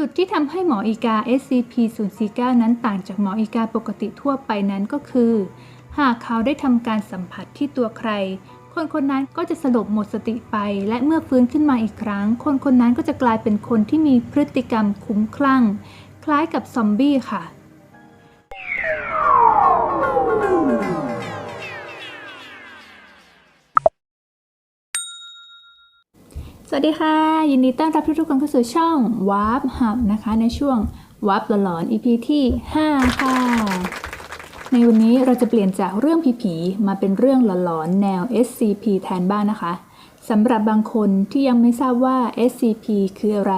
จุดที่ทำให้หมออีกา SCP-049 นั้นต่างจากหมออีกาปกติทั่วไปนั้นก็คือ หากเขาได้ทำการสัมผัสที่ตัวใคร คนคนนั้นก็จะสลบหมดสติไป และเมื่อฟื้นขึ้นมาอีกครั้ง คนคนนั้นก็จะกลายเป็นคนที่มีพฤติกรรมคุ้มคลั่ง คล้ายกับซอมบี้ค่ะ สวัสดีค่ะ ยินดีต้อนรับทุกๆคนเข้าสู่ช่อง Warp Hub นะคะ ในช่วง Warp หลอน EP ที่ 5 ค่ะ ในวันนี้เราจะเปลี่ยนจากเรื่องผีๆมาเป็นเรื่องหลอนๆแนว SCP แทนบ้างนะคะสำหรับบางคนที่ยังไม่ทราบว่า SCP คืออะไร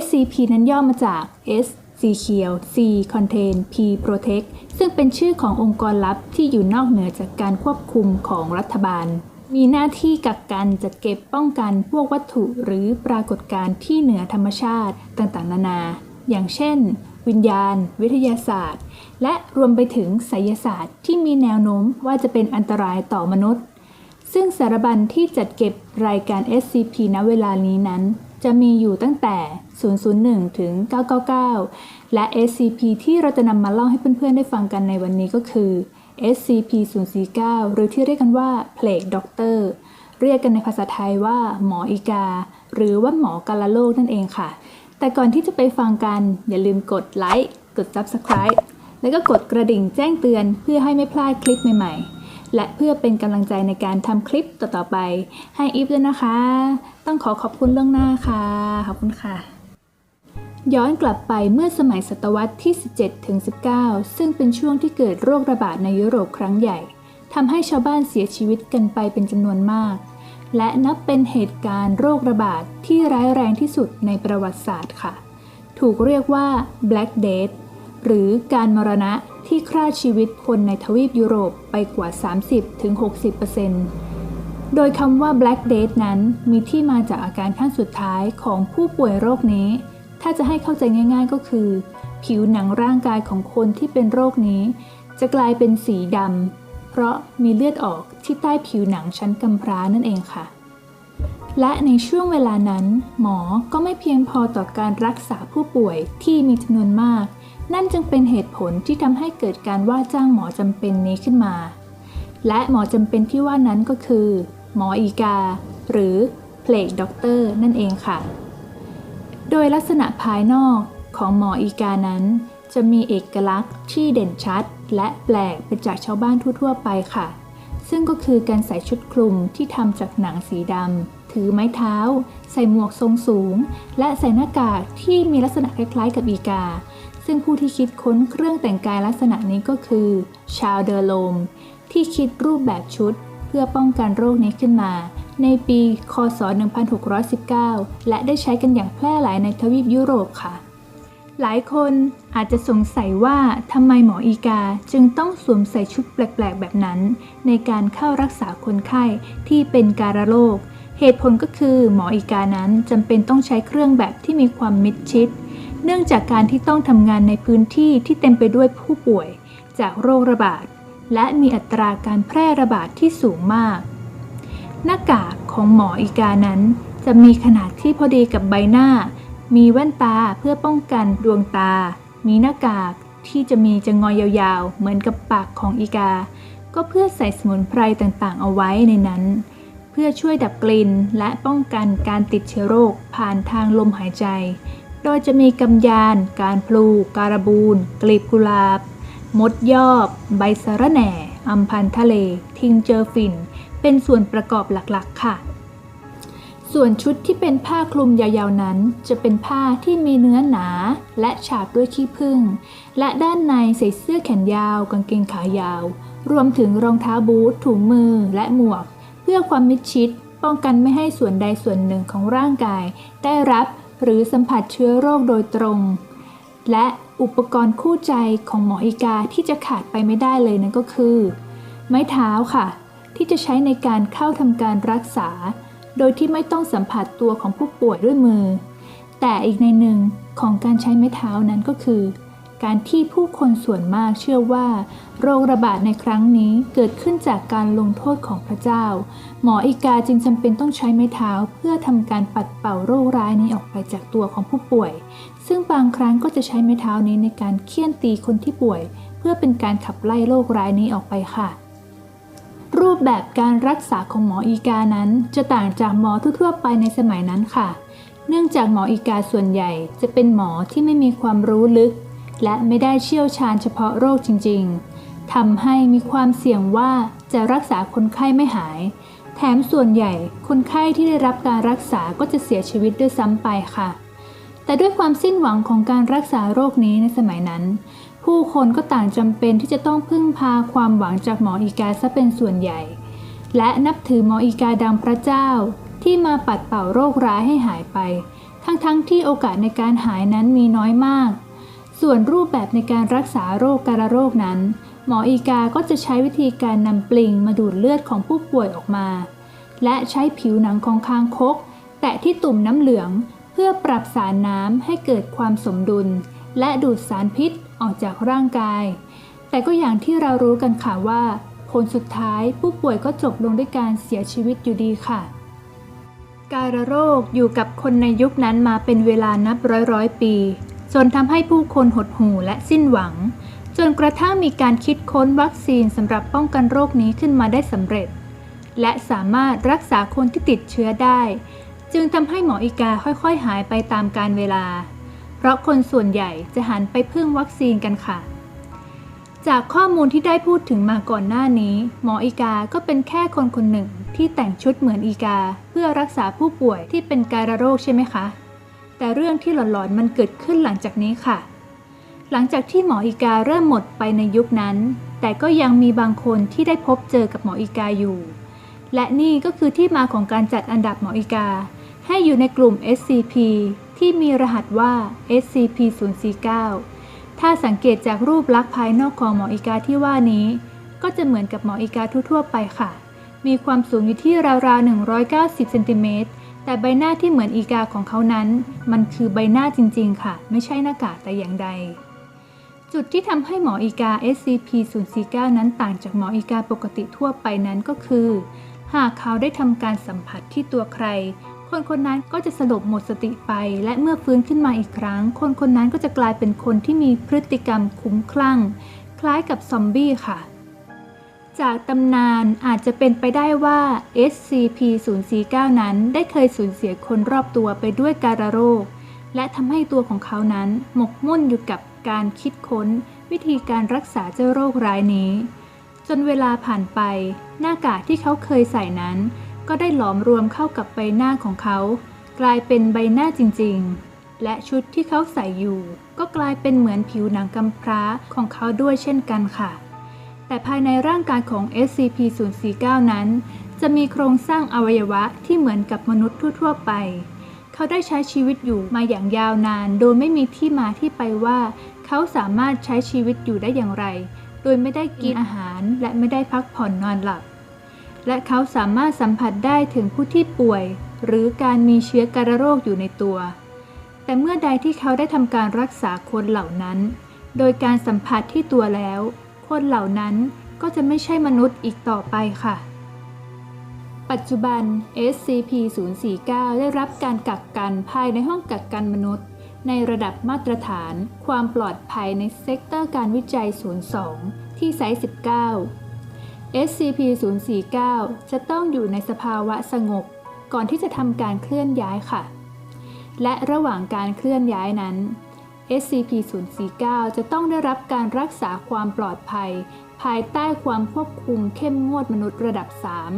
SCP นั้นย่อมาจาก S Secure C Contain P Protect ซึ่งเป็นชื่อขององค์กรลับที่อยู่นอกเหนือจากการควบคุมของรัฐบาล มีหน้าที่กักกันจัดเก็บป้องกันพวกวัตถุหรือปรากฏการณ์ที่เหนือธรรมชาติต่างๆ นานา อย่างเช่น วิญญาณ วิทยาศาสตร์ และรวมไปถึงไสยศาสตร์ที่มีแนวโน้มว่าจะเป็นอันตรายต่อมนุษย์ ซึ่งสารบัญที่จัดเก็บรายการ SCP ณเวลานี้นั้น จะมีอยู่ตั้งแต่ 001 ถึง 999 และ SCP ที่เราจะนำมาเล่าให้เพื่อนๆได้ฟังกันในวันนี้ก็คือ SCP-049 หรือที่เรียกกันว่า Plague Doctor เรียกกันในภาษาไทยว่า หมออีกา หรือว่าหมอกาลาโลกนั่นเองค่ะ แต่ก่อนที่จะไปฟังกัน อย่าลืมกดไลค์กด Subscribe แล้วก็กดกระดิ่งแจ้งเตือนเพื่อให้ไม่พลาดคลิปใหม่ๆ และเพื่อเป็นกำลังใจในการทำคลิปต่อๆไป ให้อีฟด้วยนะคะ ต้องขอขอบคุณเรื่องหน้าค่ะ ขอบคุณค่ะ ย้อนกลับไปเมื่อสมัยศตวรรษที่ 17ถึง19 ซึ่งเป็นช่วงที่เกิดโรคระบาดในยุโรปครั้งใหญ่ทำให้ชาวบ้านเสียชีวิตกันไปเป็นจำนวนมาก และนับเป็นเหตุการณ์โรคระบาดที่ร้ายแรงที่สุดในประวัติศาสตร์ค่ะ ถูกเรียกว่า Black Death หรือการมรณะที่ฆ่าชีวิตคนในทวีปยุโรปไปกว่า 30-60%โดยคำว่า Black Death นั้นมีที่มาจากอาการขั้นสุดท้ายของผู้ป่วยโรคนี้ ถ้าจะให้เข้าใจง่าย ๆ ก็คือ ผิวหนังร่างกายของคนที่เป็นโรคนี้ จะกลายเป็นสีดำเพราะมีเลือดออกที่ใต้ผิวหนังชั้นกำพร้านั่นเองค่ะ และในช่วงเวลานั้น หมอก็ไม่เพียงพอต่อการรักษาผู้ป่วยที่มีจำนวนมาก นั่นจึงเป็นเหตุผลที่ทำให้เกิดการว่าจ้างหมอจำเป็นนี้ขึ้นมา และหมอจำเป็นที่ว่านั้นก็คือ หมออีกา หรือ Plague Doctor นั่นเองค่ะ โดยลักษณะภายนอกของหมออีกานั้น จะมีเอกลักษณ์ที่เด่นชัด และแปลกไปจากชาวบ้านทั่ว ๆ ไปค่ะ ซึ่งก็คือการใส่ชุดคลุมที่ทำจากหนังสีดำถือไม้เท้า ใส่หมวกทรงสูง และใส่หน้ากากที่มีลักษณะคล้ายๆ กับอีกา ซึ่งผู้ที่คิดค้นเครื่องแต่งกายลักษณะนี้ก็คือ ชาวเดอร์โลม ที่คิดรูปแบบชุดเพื่อป้องกันโรคนี้ขึ้นมา ในปี คศ 1619 และได้ใช้กันอย่างแพร่หลายในทวีปยุโรปค่ะ หลายคนอาจจะสงสัยว่าทำไมหมออีกาจึงต้องสวมใส่ชุดแปลกๆ แบบนั้น ในการเข้ารักษาคนไข้ที่เป็นการโรค เหตุผลก็คือหมออีกานั้นจำเป็นต้องใช้เครื่องแบบที่มีความมิดชิด เนื่องจากการที่ต้องทำงานในพื้นที่ที่เต็มไปด้วยผู้ป่วย จากโรคระบาดและมีอัตราการแพร่ระบาดที่สูงมาก หน้ากากของหมออีกานั้น จะมีขนาดที่พอดีกับใบหน้า มีแว่นตาเพื่อป้องกันดวงตา มีหน้ากากที่จะมีจะงอยยาวๆ เหมือนกับปากของอีกา ก็เพื่อใส่สมุนไพรต่างๆ เอาไว้ในนั้น เพื่อช่วยดับกลิ่นและป้องกันการติดเชื้อโรคผ่านทางลมหายใจ โดยจะมีกำยาน การพลู การบูนกลีบกุหลาบ มดยอบ ใบสะระแหน่อัมพันธ์ทะเล ทิงเจอฝิ่น เป็นส่วนประกอบหลักๆ ค่ะ ส่วนชุดที่เป็นผ้าคลุมยาวๆนั้น จะเป็นผ้าที่มีเนื้อหนาและฉาบด้วยขี้ผึ้งและด้านในใส่เสื้อแขนยาว กางเกงขายาว รวมถึงรองเท้าบูทถุงมือและหมวก เพื่อความมิดชิด ป้องกันไม่ให้ส่วนใดส่วนหนึ่งของร่างกาย ได้รับหรือสัมผัสเชื้อโรคโดยตรง และอุปกรณ์คู่ใจของหมออีกาที่จะขาดไปไม่ได้เลยนั่นก็คือ ไม้เท้าค่ะ ที่จะใช้ในการเข้าทำการรักษา โดยที่ไม่ต้องสัมผัสตัวของผู้ป่วยด้วยมือ แต่อีกในหนึ่งของการใช้ไม้เท้านั้นก็คือ การที่ผู้คนส่วนมากเชื่อว่า โรคระบาดในครั้งนี้เกิดขึ้นจากการลงโทษของพระเจ้า หมออีกาจึงจำเป็นต้องใช้ไม้เท้าเพื่อทำการปัดเป่าโรคร้ายนี้ออกไปจากตัวของผู้ป่วย ซึ่งบางครั้งก็จะใช้ไม้เท้านี้ในการเคี่ยนตีคนที่ป่วย เพื่อเป็นการขับไล่โรคร้ายนี้ออกไปค่ะ รูปแบบการรักษาของหมออีกานั้น จะต่างจากหมอทั่วๆไปในสมัยนั้นค่ะ เนื่องจากหมออีกาส่วนใหญ่จะเป็นหมอที่ไม่มีความรู้ลึก และไม่ได้เชี่ยวชาญเฉพาะโรคจริง ๆทำให้มีความเสี่ยงว่าจะรักษาคนไข้ไม่หาย แถมส่วนใหญ่คนไข้ที่ได้รับการรักษาก็จะเสียชีวิตด้วยซ้ำไปค่ะ แต่ด้วยความสิ้นหวังของการรักษาโรคนี้ในสมัยนั้น ผู้คนก็ต่างจำเป็นที่จะต้องพึ่งพาความหวังจากหมออีกาซะเป็นส่วนใหญ่ และนับถือหมออีกาดังพระเจ้า ที่มาปัดเป่าโรคร้ายให้หายไป ทั้งๆทที่โอกาสในการหายนั้นมีน้อยมาก ส่วนรูปแบบในการรักษาโรคการะโรคนั้น หมออีกาก็จะใช้วิธีการนำปลิงมาดูดเลือดของผู้ป่วยออกมา และใช้ผิวหนังของคางคก แตะที่ตุ่มน้ำเหลือง เพื่อปรับสารน้ำให้เกิดความสมดุล และดูดสารพิษ ออกจากร่างกาย แต่ก็อย่างที่เรารู้กันค่ะว่าผลสุดท้ายผู้ป่วยก็จบลงด้วยการเสียชีวิตอยู่ดีค่ะ การโรคอยู่กับคนในยุคนั้นมาเป็นเวลานับร้อยร้อยปี จนทำให้ผู้คนหดหู่และสิ้นหวัง จนกระทั่งมีการคิดค้นวัคซีนสำหรับป้องกันโรคนี้ขึ้นมาได้สำเร็จ และสามารถรักษาคนที่ติดเชื้อได้ จึงทำให้หมออีกาค่อยๆ หายไปตามกาลเวลา เพราะคนส่วนใหญ่จะหันไปพึ่งวัคซีนกันค่ะ จากข้อมูลที่ได้พูดถึงมาก่อนหน้านี้ หมออีกาก็เป็นแค่คนคนหนึ่งที่แต่งชุดเหมือนอีกา เพื่อรักษาผู้ป่วยที่เป็นการโรคใช่ไหมคะ แต่เรื่องที่หลอนๆมันเกิดขึ้นหลังจากนี้ค่ะ หลังจากที่หมออีกาเริ่มหมดไปในยุคนั้น แต่ก็ยังมีบางคนที่ได้พบเจอกับหมออีกาอยู่ และนี่ก็คือที่มาของการจัดอันดับหมออีกา ให้อยู่ในกลุ่ม SCP ที่มีรหัสว่า SCP-049 ถ้าสังเกตจากรูปลักษณ์ภายนอกของหมออีกาที่ว่านี้ ก็จะเหมือนกับหมออีกาทั่วๆไปค่ะ มีความสูงอยู่ที่ราวๆ 190 เซนติเมตร แต่ใบหน้าที่เหมือนอีกาของเขานั้น มันคือใบหน้าจริงๆ ค่ะ ไม่ใช่หน้ากากแต่อย่างใด จุดที่ทำให้หมออีกา SCP-049 นั้นต่างจากหมออีกาปกติทั่วไปนั้นก็คือ หากเขาได้ทำการสัมผัสที่ตัวใคร คนคนนั้นก็จะสลบหมดสติไป และเมื่อฟื้นขึ้นมาอีกครั้ง คนคนนั้นก็จะกลายเป็นคนที่มีพฤติกรรมคุ้มคลั่ง คล้ายกับซอมบี้ค่ะ จากตำนานอาจจะเป็นไปได้ว่า SCP-049 นั้นได้เคยสูญเสียคนรอบตัวไปด้วยการโรค และทำให้ตัวของเขานั้นหมกมุ่นอยู่กับการคิดค้น วิธีการรักษาเจ้าโรคร้ายนี้ จนเวลาผ่านไป หน้ากากที่เขาเคยใส่นั้น ก็ได้หลอมรวมเข้ากับใบหน้าของเขา กลายเป็นใบหน้าจริงๆ และชุดที่เขาใส่อยู่ ก็กลายเป็นเหมือนผิวหนังกำพร้าของเขาด้วยเช่นกันค่ะ แต่ภายในร่างกายของ SCP-049 นั้น จะมีโครงสร้างอวัยวะที่เหมือนกับมนุษย์ทั่วๆ ไปเขาได้ใช้ชีวิตอยู่มาอย่างยาวนาน โดยไม่มีที่มาที่ไปว่า เขาสามารถใช้ชีวิตอยู่ได้อย่างไร โดยไม่ได้กินอาหารและไม่ได้พักผ่อนนอนหลับ และเขาสามารถสัมผัสได้ถึงผู้ที่ป่วย หรือการมีเชื้อการโรคอยู่ในตัว แต่เมื่อใดที่เขาได้ทำการรักษาคนเหล่านั้น โดยการสัมผัสที่ตัวแล้ว คนเหล่านั้นก็จะไม่ใช่มนุษย์อีกต่อไปค่ะ ปัจจุบัน SCP-049 ได้รับการกักกันภายในห้องกักกันมนุษย์ ในระดับมาตรฐาน ความปลอดภัยในเซกเตอร์การวิจัย 02 ที่ไซต์19 SCP-049 จะต้องอยู่ในสภาวะสงบ ก่อนที่จะทำการเคลื่อนย้ายค่ะ และระหว่างการเคลื่อนย้ายนั้น SCP-049 จะต้องได้รับการรักษาความปลอดภัย ภายใต้ความควบคุมเข้มงวดมนุษย์ระดับ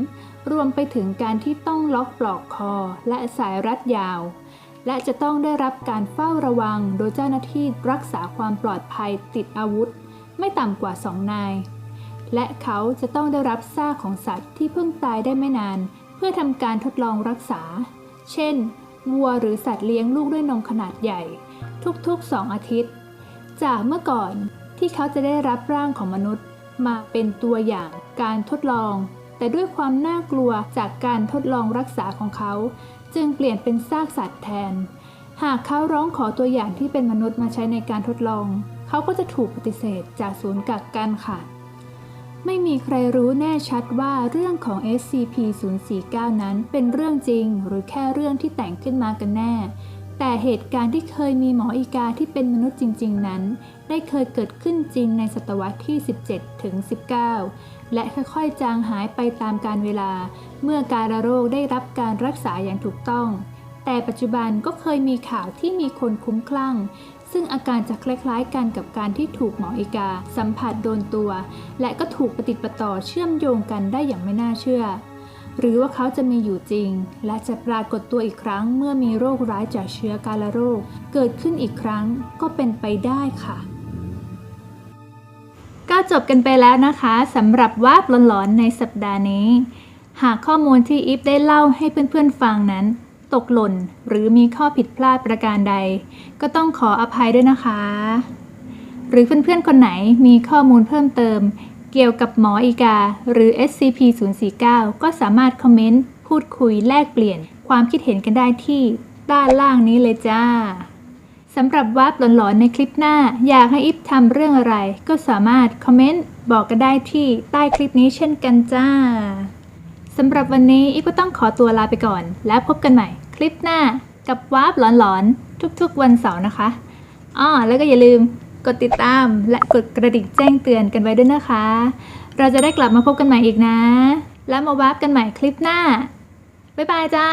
3 รวมไปถึงการที่ต้องล็อกปลอกคอและสายรัดยาว และจะต้องได้รับการเฝ้าระวังโดยเจ้าหน้าที่รักษาความปลอดภัยติดอาวุธ ไม่ต่ำกว่า 2 นาย และเขาจะต้องได้รับซากของสัตว์ที่เพิ่งตายได้ไม่นาน เพื่อทำการทดลองรักษา เช่น วัวหรือสัตว์เลี้ยงลูกด้วยนมขนาดใหญ่ ทุกๆ2องอาทิตย์ จากเมื่อก่อนที่เขาจะได้รับร่างของมนุษย์มาเป็นตัวอย่างการทดลอง แต่ด้วยความน่ากลัวจากการทดลองรักษาของเขา จึงเปลี่ยนเป็นซากสัตว์แทน หากเขาร้องขอตัวอย่างที่เป็นมนุษย์มาใช้ในการทดลอง เขาก็จะถูกปฏิเสธจากศูนย์กักกันค่ะ ไม่มีใครรู้แน่ชัดว่าเรื่องของ SCP-049 นั้นเป็นเรื่องจริงหรือแค่เรื่องที่แต่งขึ้นมากันแน่ แต่เหตุการณ์ที่เคยมีหมออีกาที่เป็นมนุษย์จริง ๆ นั้น ได้เคยเกิดขึ้นจริงในศตวรรษที่ 17 ถึง 19 และค่อยๆ จางหายไปตามกาลเวลา เมื่อการโรคได้รับการรักษาอย่างถูกต้อง แต่ปัจจุบันก็เคยมีข่าวที่มีคนคุ้มคลั่ง ซึ่งอาการจะคล้ายๆกันกับการที่ถูกหมออีกา สัมผัสโดนตัว และก็ถูกปฏิดประต่อเชื่อมโยงกันได้อย่างไม่น่าเชื่อ หรือว่าเขาจะมีอยู่จริง และจะปรากฏตัวอีกครั้งเมื่อมีโรคร้ายจากเชื้อกาฬโรค เกิดขึ้นอีกครั้งก็เป็นไปได้ค่ะก็จบกันไปแล้วนะคะสำหรับวาบหลอนๆในสัปดาห์นี้ หากข้อมูลที่อีฟได้เล่าให้เพื่อนๆฟังนั้น ตกหล่น หรือมีข้อผิดพลาดประการใด ก็ต้องขออภัยด้วยนะคะ หรือเพื่อนๆคนไหนมีข้อมูลเพิ่มเติม เกี่ยวกับหมออีกา หรือ SCP-049 ก็สามารถคอมเมนต์ พูดคุยแลกเปลี่ยน ความคิดเห็นกันได้ที่ด้านล่างนี้เลยจ้าสำหรับวาร์ปหลอนๆในคลิปหน้า อยากให้อิฟทำเรื่องอะไร ก็สามารถคอมเมนต์บอกกันได้ที่ใต้คลิปนี้เช่นกันจ้าสำหรับวันนี้อิฟก็ต้องขอตัวลาไปก่อน แล้วพบกันใหม่ คลิปหน้ากับวาร์ปหลอนๆ ทุกๆวันเสาร์นะคะอ้อแล้วก็อย่าลืมกดติดตามและกดกระดิ่งแจ้งเตือนกันไว้ด้วยนะคะ เราจะได้กลับมาพบกันใหม่อีกนะ แล้วมาวาร์ปกันใหม่คลิปหน้า บ๊ายบายจ้า